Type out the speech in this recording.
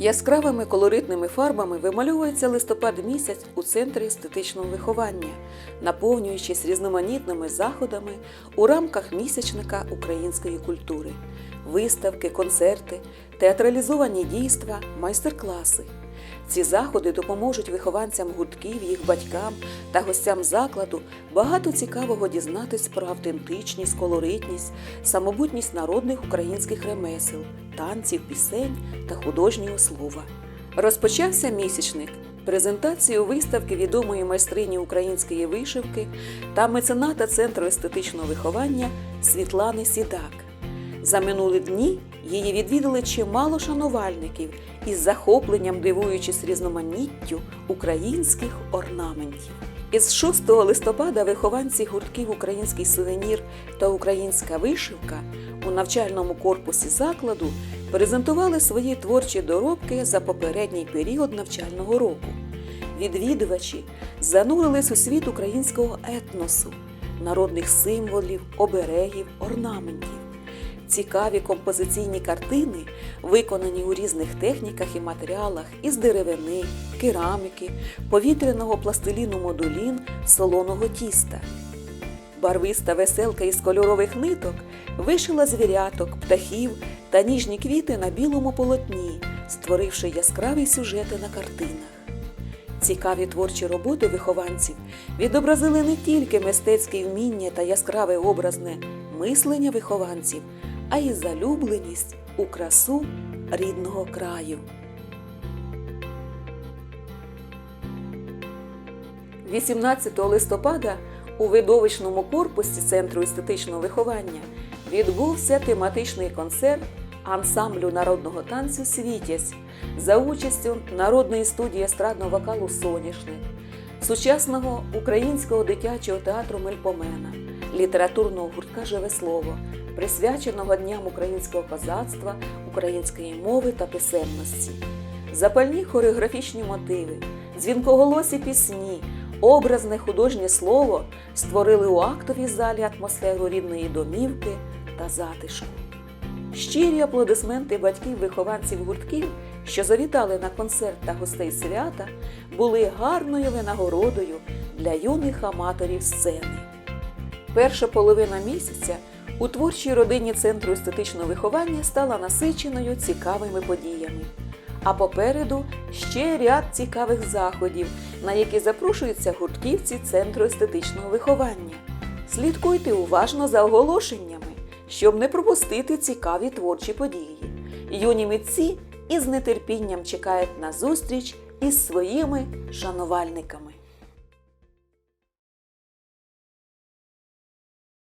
Яскравими колоритними фарбами вимальовується листопад місяць у центрі естетичного виховання, наповнюючись різноманітними заходами у рамках місячника української культури, виставки, концерти, театралізовані дійства, майстер-класи. Ці заходи допоможуть вихованцям гуртків, їх батькам та гостям закладу багато цікавого дізнатись про автентичність, колоритність, самобутність народних українських ремесел, танців, пісень та художнього слова. Розпочався місячник презентацію виставки відомої майстрині української вишивки та мецената Центру естетичного виховання Світлани Сідак. За минулі дні її відвідали чимало шанувальників із захопленням дивуючись різноманіттю українських орнаментів. Із 6 листопада вихованці гуртків Український сувенір та Українська вишивка у навчальному корпусі закладу презентували свої творчі доробки за попередній період навчального року. Відвідувачі занурились у світ українського етносу, народних символів, оберегів, орнаментів. Цікаві композиційні картини, виконані у різних техніках і матеріалах із деревини, кераміки, повітряного пластиліну модулін, солоного тіста. Барвиста веселка із кольорових ниток вишила звіряток, птахів та ніжні квіти на білому полотні, створивши яскраві сюжети на картинах. Цікаві творчі роботи вихованців відобразили не тільки мистецьке вміння та яскраве образне мислення вихованців, а й залюбленість у красу рідного краю. 18 листопада у видовищному корпусі Центру естетичного виховання відбувся тематичний концерт ансамблю народного танцю Світязь за участю народної студії естрадного вокалу Соняшник, сучасного українського дитячого театру Мельпомена, літературного гуртка Живе слово, присвяченого Дням українського козацтва, української мови та писемності. Запальні хореографічні мотиви, дзвінкоголосі пісні, образне художнє слово створили у актовій залі атмосферу рідної домівки та затишку. Щирі аплодисменти батьків вихованців гуртків, що завітали на концерт та гостей свята, були гарною винагородою для юних аматорів сцени. Перша половина місяця у творчій родині Центру естетичного виховання стала насиченою цікавими подіями. А попереду ще ряд цікавих заходів, на які запрошуються гуртківці Центру естетичного виховання. Слідкуйте уважно за оголошеннями, щоб не пропустити цікаві творчі події. Юні митці із нетерпінням чекають на зустріч із своїми шанувальниками.